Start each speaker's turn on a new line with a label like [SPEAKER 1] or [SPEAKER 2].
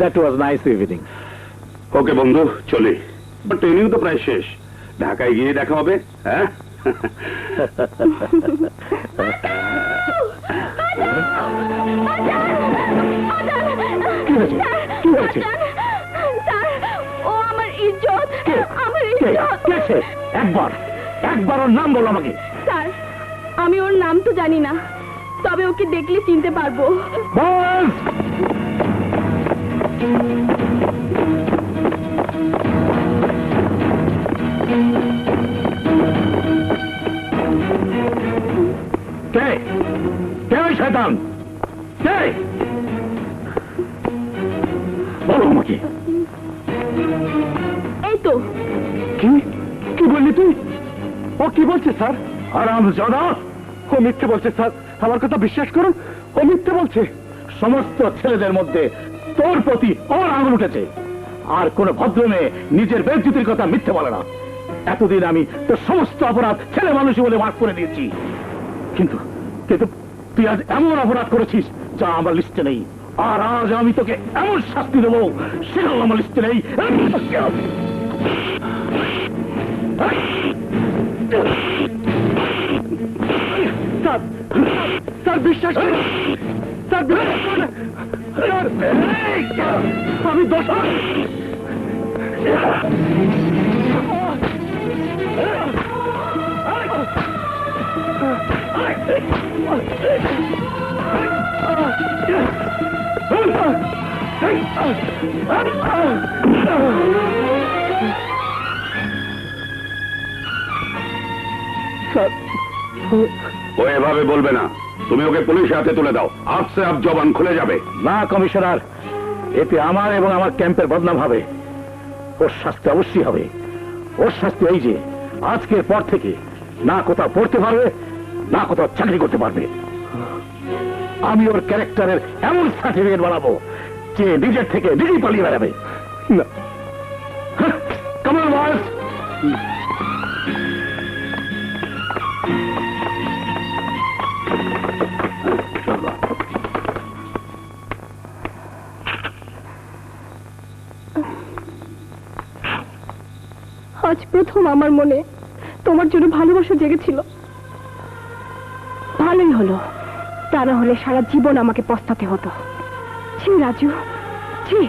[SPEAKER 1] That was nice evening
[SPEAKER 2] okay বন্ধু চলি। Training তো প্রায় শেষ। ঢাকায় গিয়ে দেখা হবে হ্যাঁ?
[SPEAKER 1] কি হয়েছে? কি? হয়েছে? একবার একবার ওর নাম বলো আমাকে।
[SPEAKER 3] স্যার আমি ওর নাম তো জানি না। তবে ওকে দেখলে চিনতে পারব।
[SPEAKER 1] কে কে ওই শয়তান। কে বলো আমাকে
[SPEAKER 3] এই তো।
[SPEAKER 1] কি? কি বললি তুই? ও কি বলছে স্যার? আরাম জাদা। ও মিথ্যে বলছে স্যার। আমার কথা বিশ্বাস করুন ও মিথ্যে বলছে। সমস্ত ছেলেদের মধ্যে তোর প্রতি ওর আঙুল উঠেছে আর কোন ভদ্র মেয়ে নিজের বেজ্জুতির কথা মিথ্যে বলে না এতদিন আমি তোর সমস্ত অপরাধ ছেলে মানুষই বলে মাফ করে দিয়েছি কিন্তু কিন্তু তুই আজ এমন অপরাধ করেছিস যা আমার লিস্টে নেই আর আজ আমি তোকে এমন শাস্তি দেবো সেটাও আমার লিস্টে নেই স্যার বিশ্বাস স্যার বিশ্বাস আমি দোষ
[SPEAKER 2] ও এভাবে বলবে না। তুমি ওকে পুলিশের হাতে তুলে দাও। আপসে আপ জবান খুলে যাবে।
[SPEAKER 1] না কমিশনার। এতে আমার এবং আমার ক্যাম্পের বদনাম হবে। ওর শাস্তি অবশ্যই হবে। ওর শাস্তি এই যে আজকের পর থেকে না কোথাও পড়তে পারবে না কোথাও চাকরি করতে পারবে। আমি ওর ক্যারেক্টারের এমন সার্টিফিকেট বানাবো যে নিজের থেকে নিজেই পালিয়ে বেড়াবে। না। কমন বয়স
[SPEAKER 3] আজ প্রথম আমার মনে তোমার জন্য ভালোবাসা জেগেছিল। ভালোই হলো। তা না হলে সারা জীবন আমাকে পস্তাতে হতো। ছি, রাজু। ছি।